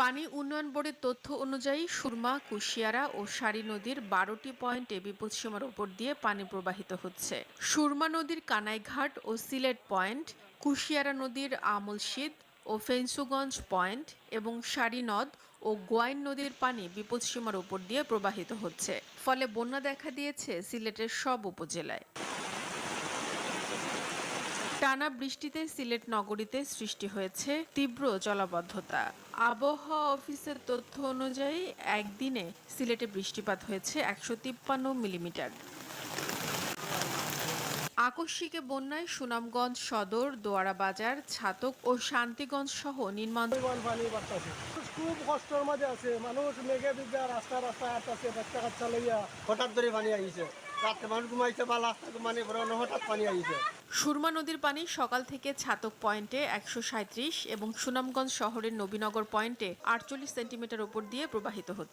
পানি উন্নয়ন বোর্ডের তথ্য অনুযায়ী সুরমা, কুশিয়ারা ও সারি নদীর বারোটি পয়েন্টে বিপদসীমার উপর দিয়ে পানি প্রবাহিত হচ্ছে। সুরমা নদীর কানাইঘাট ও সিলেট পয়েন্ট, কুশিয়ারা নদীর আমলশিদ ও ফেন্সুগঞ্জ পয়েন্ট এবং সারি নদ ও গোয়াইন নদীর পানি বিপদসীমার উপর দিয়ে প্রবাহিত হচ্ছে। ফলে বন্যা দেখা দিয়েছে সিলেটের সব উপজেলায়। টানা বৃষ্টিতে সিলেট নগরীতে সৃষ্টি হয়েছে তীব্র জলাবদ্ধতা। আবহাওয়া অফিসের তথ্য অনুযায়ী, একদিনে সিলেটে বৃষ্টিপাত হয়েছে একশো তিপ্পান্ন মিলিমিটার। আকস্মিকে বন্যায় সুনামগঞ্জ সদর দোয়ারা বাজার ছাতক ও শান্তিগঞ্জ সহ নির্মাণ খুব কষ্টের মাঝে আছে। মানুষ মেঘে বিঘা রাস্তা রাস্তা আসতেছে বাচ্চা কাচ্চা লইয়া হঠাৎ করে পানি আইছে। সুরমা নদীর পানি সকাল থেকে ছাতক পয়েন্টে একশো সাঁত্রিশ এবং সুনামগঞ্জ শহরের নবীনগর পয়েন্টে আটচল্লিশ সেন্টিমিটার উপর দিয়ে প্রবাহিত হচ্ছে।